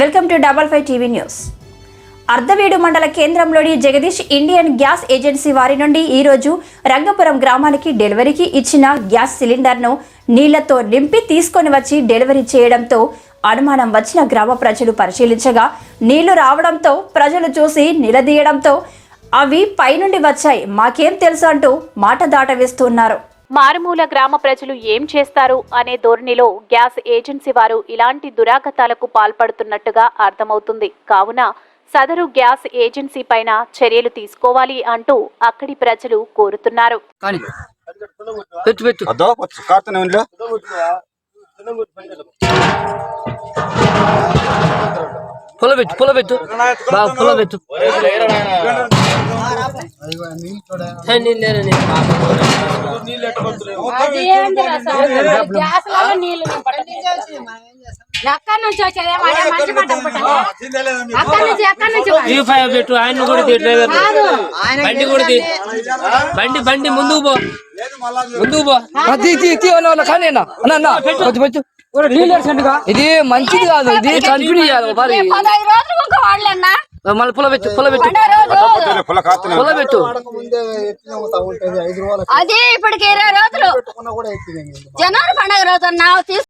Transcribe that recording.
Welcome to double five TV news. Ardhaveedu మండల కేంద్రంలోని Jagadish Indian gas agency వారి నుండి ఈరోజు రంగపురం గ్రామానికి డెలివరీకి ఇచ్చిన గ్యాస్ సిలిండర్ను నీళ్ళతో నింపి తీసుకొని వచ్చి డెలివరీ చేయడంతో అనుమానం వచ్చిన గ్రామ ప్రజలు పరిశీలించగా నీళ్ళు రావడంతో ప్రజలు చూసి నిలదీయడంతో అవి పైనుండి వచ్చాయి మాకేం తెలుసు అంటూ మాట దాటవేస్తున్నారు మారుమూల గ్రామ ప్రజలు ఏం చేస్తారు అనే ధోరణిలో గ్యాస్ ఏజెన్సీ వారు ఇలాంటి దురాగతాలకు పాల్పడుతున్నట్టుగా అర్థమవుతుంది. కావున సదరు గ్యాస్ ఏజెన్సీ పైన చర్యలు తీసుకోవాలి అంటూ అక్కడి ప్రజలు కోరుతున్నారు. బాగా నీళ్ళు? ఎక్కడి నుంచి వచ్చేదే మాట మంచి మాట పుట్టండి. అక్కడి నుంచి ఎక్కడి నుంచి ఈ ఫైవ్ పెట్టు ఆయన కూడా బండి కూడా తీ. బండి బండి ముందుకు పో. ముందుకు పో. కానీ ఇది మంచిది కాదు ఇది కంపెనీ చేయాలి మళ్ళీ పొల పెట్టు పొల పెట్టు. పొల పెట్టు. అది ఇప్పటికి ఇరవై రోజులు. జనవరి పండుగ రోజు నా